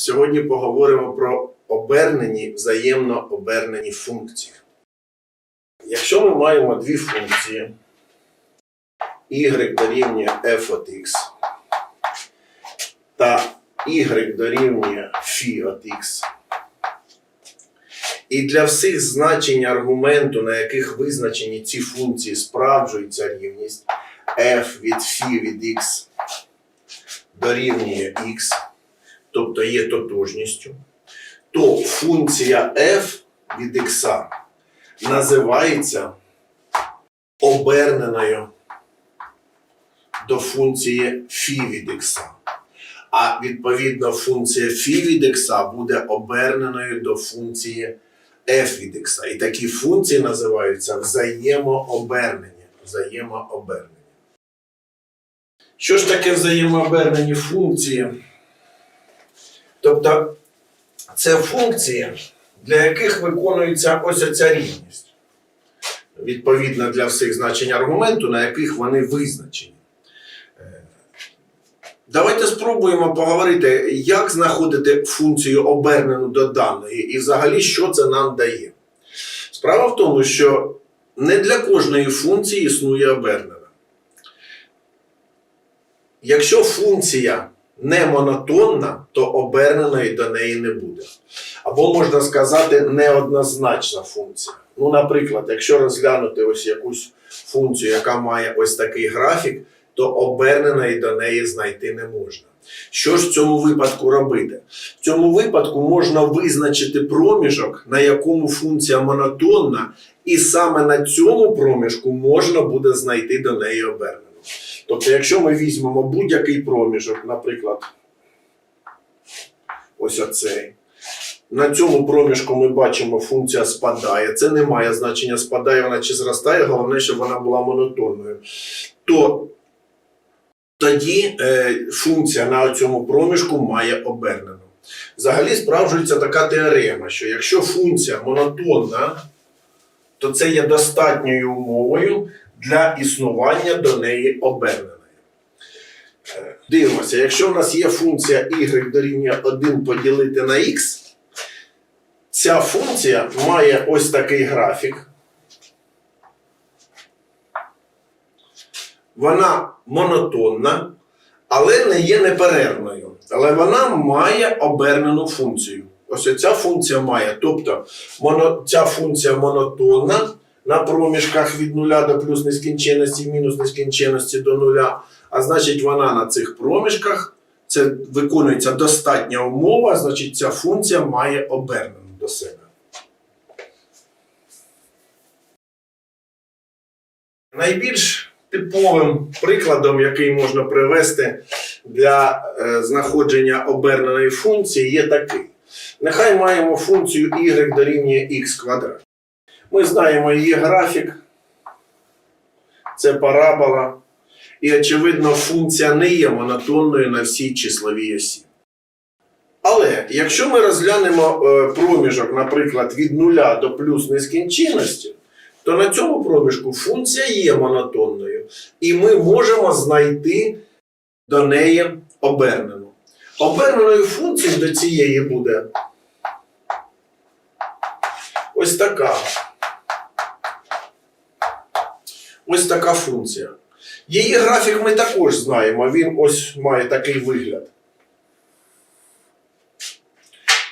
Сьогодні поговоримо про обернені, взаємно обернені функції. Якщо ми маємо дві функції y дорівнює f от x та y дорівнює φ от x, і для всіх значень аргументу, на яких визначені ці функції, справджується рівність f від φ від x дорівнює x, тобто є тотожністю, то функція f від x називається оберненою до функції φ від x. А відповідно функція φ від x буде оберненою до функції f від x. І такі функції називаються взаємообернені. Взаємообернені. Що ж таке взаємообернені функції? Тобто це функції, для яких виконується ось ця рівність. Відповідно для всіх значень аргументу, на яких вони визначені. Е, Давайте спробуємо поговорити, як знаходити функцію обернену до даної, і взагалі, що це нам дає. Справа в тому, що не для кожної функції існує обернена. Якщо функція не монотонна, то оберненої до неї не буде. Або можна сказати, неоднозначна функція. Ну, наприклад, якщо розглянути ось якусь функцію, яка має ось такий графік, то оберненої до неї знайти не можна. Що ж в цьому випадку робити? В цьому випадку можна визначити проміжок, на якому функція монотонна, і саме на цьому проміжку можна буде знайти до неї обернену. Тобто, якщо ми візьмемо будь-який проміжок, наприклад, ось оцей. На цьому проміжку ми бачимо, функція спадає. Це не має значення, спадає вона чи зростає, головне, щоб вона була монотонною. То тоді е, функція на цьому проміжку має обернену. Взагалі справджується така теорема, що якщо функція монотонна, то це є достатньою умовою для існування до неї оберненої. Е, Дивимося, якщо в нас є функція y дорівнює 1 поділити на x, ця функція має ось такий графік. Вона монотонна, але не є неперервною. Але вона має обернену функцію. Ось ця функція має. Тобто моно, ця функція монотонна на проміжках від 0 до плюс нескінченності, мінус нескінченності до 0. А значить, вона на цих проміжках це виконується достатня умова, значить, ця функція має обернену до себе. Найбільш типовим прикладом, який можна привести для е, знаходження оберненої функції, є такий. Нехай маємо функцію y дорівнює x квадрат. Ми знаємо її графік, це парабола. І, очевидно, функція не є монотонною на всій числовій осі. Але якщо ми розглянемо е, проміжок, наприклад, від 0 до плюс нескінченності, то на цьому проміжку функція є монотонною, і ми можемо знайти до неї обернену. Оберненою функцією до цієї буде ось така. Ось така функція. Її графік ми також знаємо. Він ось має такий вигляд.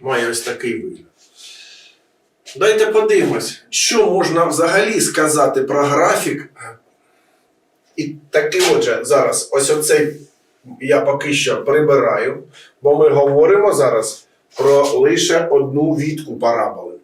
Має ось такий вигляд. Дайте подивимось, що можна взагалі сказати про графік. І таки, отже, зараз ось оцей я поки що прибираю, бо ми говоримо зараз про лише одну відку параболи.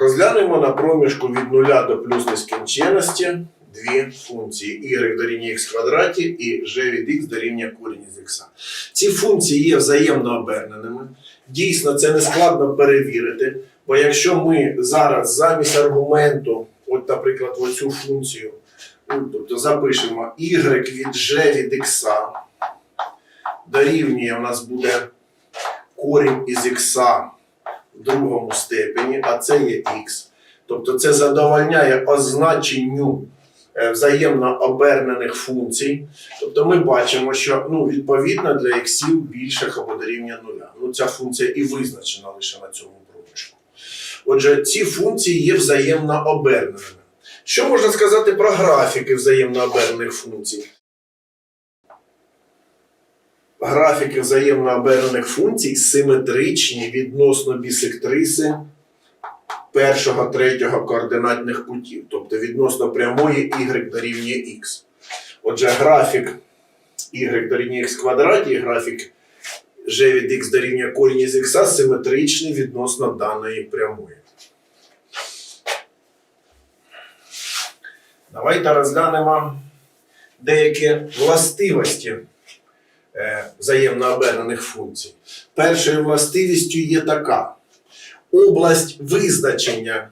Розглянемо на проміжку від 0 до плюс нескінченності дві функції y дорівнює x квадраті і g від x дорівнює корінь із x. Ці функції є взаємно оберненими. Дійсно, це не складно перевірити, бо якщо ми зараз замість аргументу, от, наприклад, оцю функцію, ну, тобто запишемо y від g від x дорівнює у нас буде корінь із в другому степені, а це є x. Тобто це задовольняє означенню е, взаємно обернених функцій. Тобто ми бачимо, що ну, відповідно для х більших або дорівнює нуля. Ну, ця функція і визначена лише на цьому проміжку. Отже, ці функції є взаємно оберненими. Що можна сказати про графіки взаємно обернених функцій? Графіки взаємно обернених функцій симетричні відносно бісектриси першого, третього координатних путів, тобто відносно прямої y дорівнює x. Отже, графік y дорівнює x квадраті і графік g від x дорівнює корінь із x симетричні відносно даної прямої. Давайте розглянемо деякі властивості взаємно обернених функцій. Першою властивістю є така: область визначення,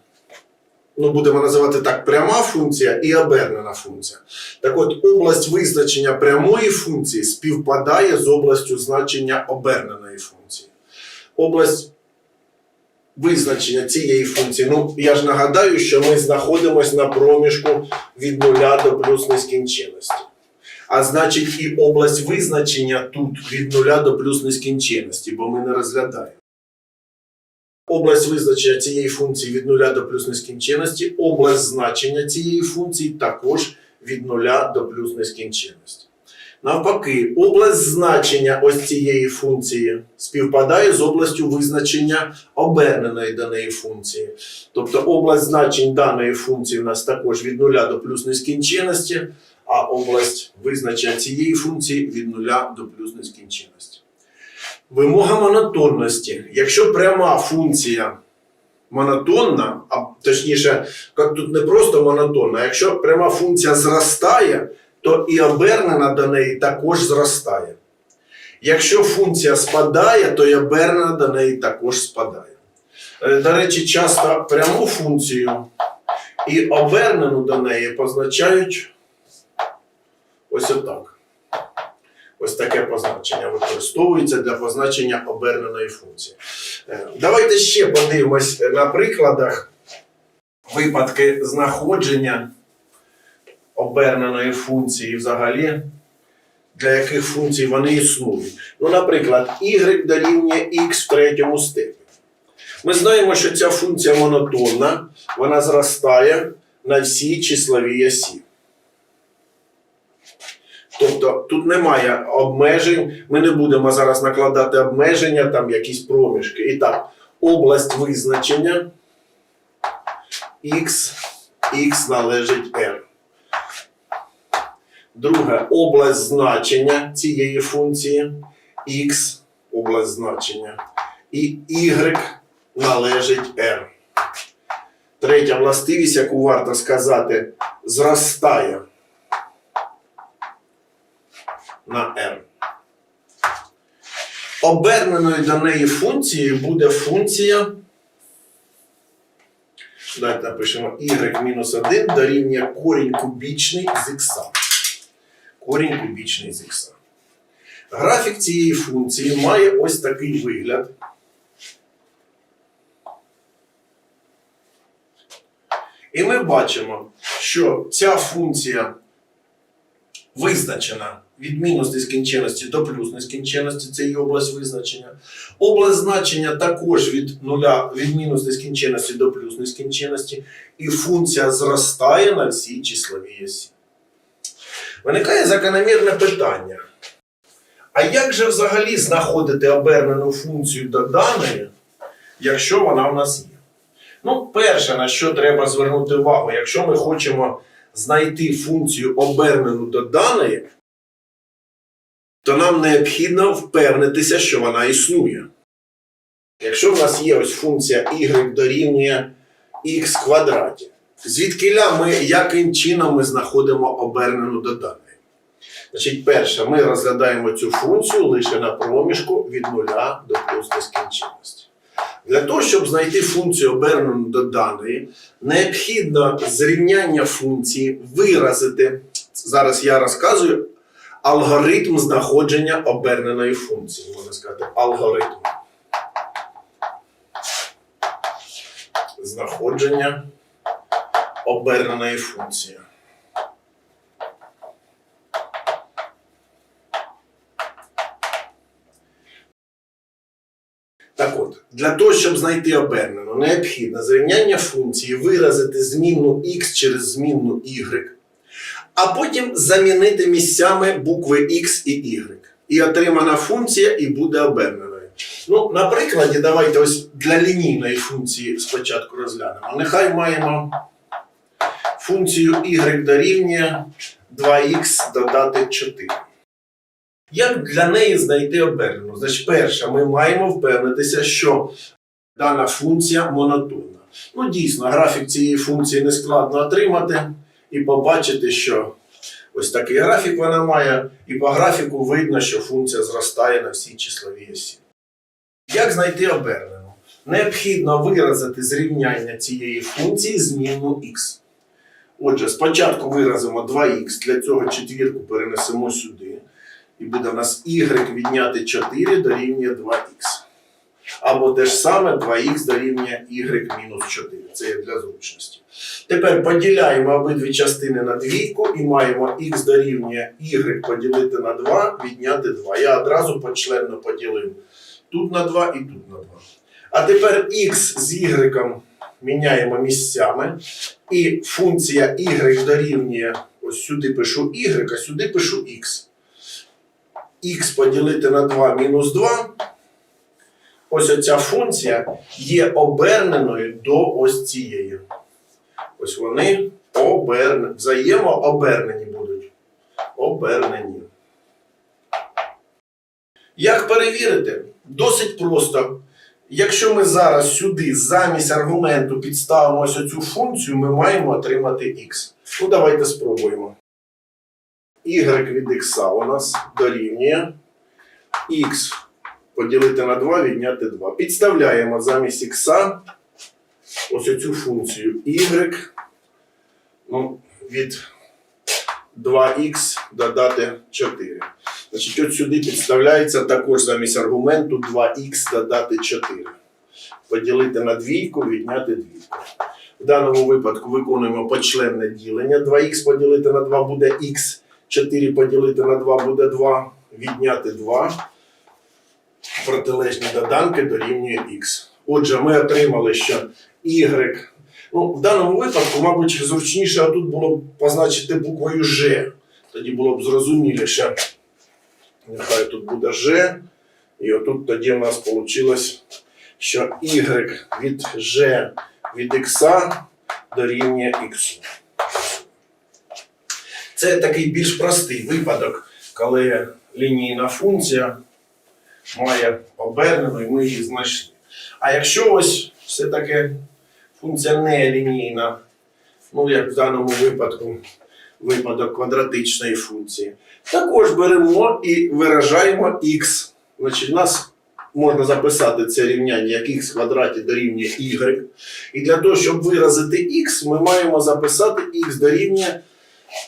ну будемо називати так, пряма функція і обернена функція. Так от, область визначення прямої функції співпадає з областю значення оберненої функції. Область визначення цієї функції. Ну, я ж нагадаю, що ми знаходимося на проміжку від нуля до плюс нескінченності. А значить, і область визначення тут від нуля до плюс нескінченності, бо ми не розглядаємо. Область визначення цієї функції від нуля до плюс нескінченності, область значення цієї функції також від нуля до плюс нескінченності. Навпаки, область значення ось цієї функції співпадає з областю визначення оберненої до неї функції. Тобто область значень даної функції у нас також від нуля до плюс нескінченності, а область визначення цієї функції від нуля до плюс нескінченності. Вимога монотонності. Якщо пряма функція монотонна, а точніше, як тут не просто монотонна, а якщо пряма функція зростає, то і обернена до неї також зростає. Якщо функція спадає, то і обернена до неї також спадає. Е, До речі, часто пряму функцію і обернену до неї позначають ось отак. Ось таке позначення використовується для позначення оберненої функції. Е, Давайте ще подивимось на прикладах випадки знаходження оберненої функції взагалі, для яких функцій вони існують. Ну, наприклад, y дорівнює x в третьому степені. Ми знаємо, що ця функція монотонна, вона зростає на всій числовій осі. Тобто тут немає обмежень, ми не будемо зараз накладати обмеження, там якісь проміжки. І так, область визначення x, x належить r. Друге, область значення цієї функції x, область значення, і y належить r. Третя властивість, яку варто сказати, зростає на r. Оберненою до неї функцією буде функція. Давайте напишемо y-1 дорівнює корінь кубічний з х. Корінь кубічний з х. Графік цієї функції має ось такий вигляд. І ми бачимо, що ця функція визначена від мінус нескінченності до плюс нескінченності, це її область визначення. Область значення також від нуля, від мінус нескінченності до плюс нескінченності, і функція зростає на всій числовій осі. Виникає закономірне питання. А як же взагалі знаходити обернену функцію до даної, якщо вона в нас є? Ну, перше, на що треба звернути увагу, якщо ми хочемо знайти функцію обернену до даної, то нам необхідно впевнитися, що вона існує. Якщо в нас є ось функція y дорівнює x квадраті, звідкиля ми, яким чином ми знаходимо обернену до даної? Значить, перше, ми розглядаємо цю функцію лише на проміжку від нуля до плюс нескінченності. Для того, щоб знайти функцію обернену до даної, необхідно зрівняння функції виразити. Зараз я розказую алгоритм знаходження оберненої функції. Можна сказати, алгоритм. Знаходження оберненої функції. Так от, для того, щоб знайти обернену, необхідно зрівняння функції виразити змінну x через змінну y а потім замінити місцями букви x і y. І отримана функція і буде оберненою. Ну, на давайте ось для лінійної функції спочатку розглянемо. Нехай маємо функцію y дорівнює 2х додати 4. Як для неї знайти обернену? Значить, перше, ми маємо впевнитися, що дана функція монотонна. Ну, дійсно, графік цієї функції не складно отримати і побачити, що ось такий графік вона має, і по графіку видно, що функція зростає на всій числовій осі. Як знайти обернену? Необхідно виразити зрівняння цієї функції змінну х. Отже, спочатку виразимо 2х, для цього четвірку перенесемо сюди. І буде в нас y відняти 4 дорівнює 2х. Або те ж саме 2х дорівнює y мінус 4. Це є для зручності. Тепер поділяємо обидві частини на двійку і маємо х дорівнює y поділити на 2, відняти 2. Я одразу почленно поділив тут на 2 і тут на 2. А тепер х з y міняємо місцями. І функція y дорівнює, ось сюди пишу y, а сюди пишу x. х поділити на 2 мінус 2. Ось оця функція є оберненою до ось цієї. Ось вони обернені, взаємообернені будуть. Обернені. Як перевірити? Досить просто. Якщо ми зараз сюди замість аргументу підставимо ось цю функцію, ми маємо отримати x. Ну, давайте спробуємо. y від x у нас дорівнює x поділити на 2, відняти 2. Підставляємо замість x ось цю функцію y ну, від 2х додати 4. Значить, от сюди підставляється також замість аргументу 2х додати 4. Поділити на двійку, відняти двійку. В даному випадку виконуємо почленне ділення. 2х поділити на 2 буде х, 4 поділити на 2 буде 2, відняти 2. Протилежні доданки дорівнює х. Отже, ми отримали, що y. Ну, в даному випадку, мабуть, зручніше тут було б позначити буквою Ж. Тоді було б зрозуміліше. Нехай тут буде Ж. І отут тоді в нас вийшло, що y від Ж від x дорівнює x. Це такий більш простий випадок, коли лінійна функція має обернену, і ми її знайшли. А якщо ось все-таки функція не лінійна, ну як в даному випадку випадок квадратичної функції, також беремо і виражаємо х. Значить, у нас можна записати це рівняння як х квадраті дорівнює y. І для того, щоб виразити х, ми маємо записати х дорівнює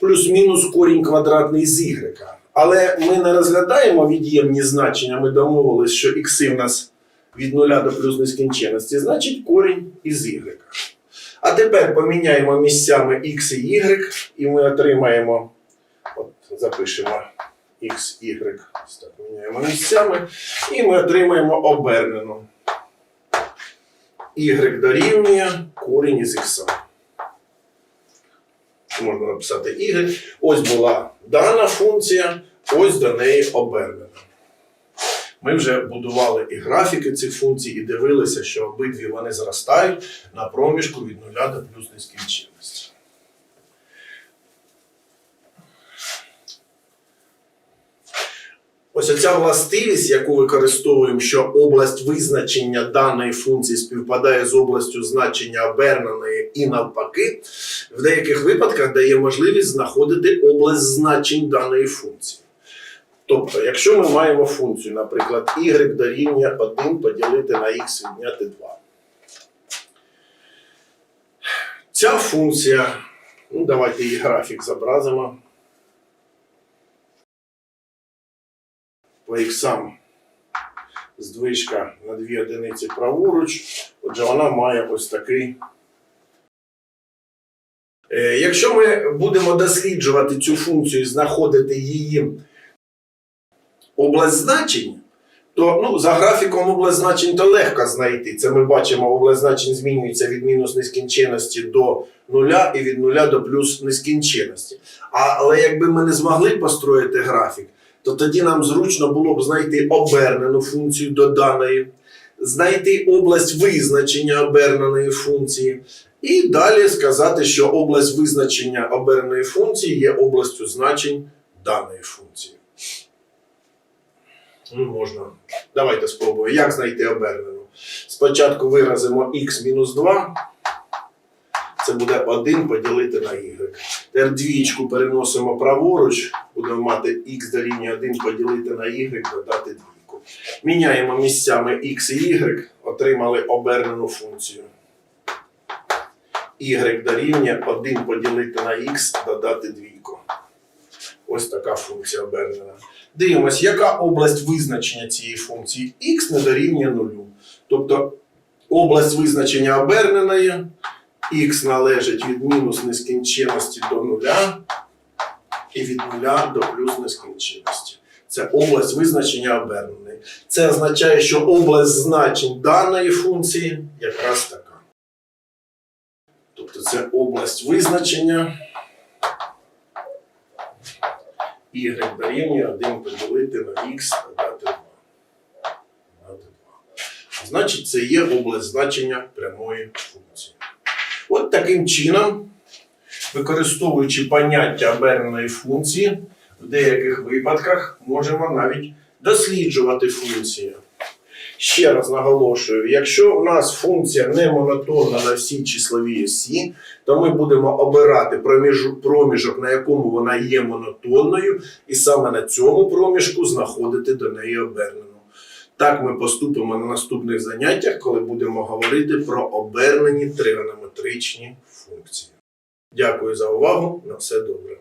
плюс-мінус корінь квадратний з y. Але ми не розглядаємо від'ємні значення, ми домовились, що х в нас від 0 до плюс нескінченності, значить корінь із y. А тепер поміняємо місцями x і y, і ми отримаємо, от запишемо x, y, так міняємо місцями, і ми отримаємо обернену. y дорівнює корінь із x. Можна написати y. Ось була дана функція, ось до неї обернена. Ми вже будували і графіки цих функцій, і дивилися, що обидві вони зростають на проміжку від 0 до плюс нескінченності. Ось оця властивість, яку використовуємо, що область визначення даної функції співпадає з областю значення оберненої і навпаки, в деяких випадках дає можливість знаходити область значень даної функції. Тобто, якщо ми маємо функцію, наприклад, y дорівнює 1 поділити на x відняти 2. Ця функція, ну давайте її графік зобразимо. По іксам здвижка на 2 одиниці праворуч. Отже, вона має ось такий. Е, Якщо ми будемо досліджувати цю функцію і знаходити її область значення, то ну, за графіком область значень то легко знайти. Це ми бачимо, область значень змінюється від мінус нескінченності до нуля і від нуля до плюс нескінченності. Але якби ми не змогли построїти графік, то тоді нам зручно було б знайти обернену функцію до даної, знайти область визначення оберненої функції, і далі сказати, що область визначення оберненої функції є областю значень даної функції. Ну, можна. Давайте спробуємо. Як знайти обернену? Спочатку виразимо x мінус 2. Це буде 1 поділити на y. Тепер двічку переносимо праворуч, будемо мати x дорівнює 1 поділити на y, додати двійку. Міняємо місцями x і y, отримали обернену функцію. y дорівнює 1 поділити на x, додати двійку. Ось така функція обернена. Дивимось, яка область визначення цієї функції x не дорівнює нулю. Тобто область визначення оберненої x належить від мінус нескінченності до нуля і від нуля до плюс нескінченності. Це область визначення оберненої. Це означає, що область значень даної функції якраз така. Тобто це область визначення y дорівнює 1 поділити на 2. Додати 2. Значить, це є область значення прямої функції. От таким чином, використовуючи поняття оберненої функції, в деяких випадках можемо навіть досліджувати функцію. Ще раз наголошую, якщо у нас функція не монотонна на всій числовій осі, то ми будемо обирати проміжок, на якому вона є монотонною, і саме на цьому проміжку знаходити до неї обернену. Так ми поступимо на наступних заняттях, коли будемо говорити про обернені тригонометричні функції. Дякую за увагу. На все добре.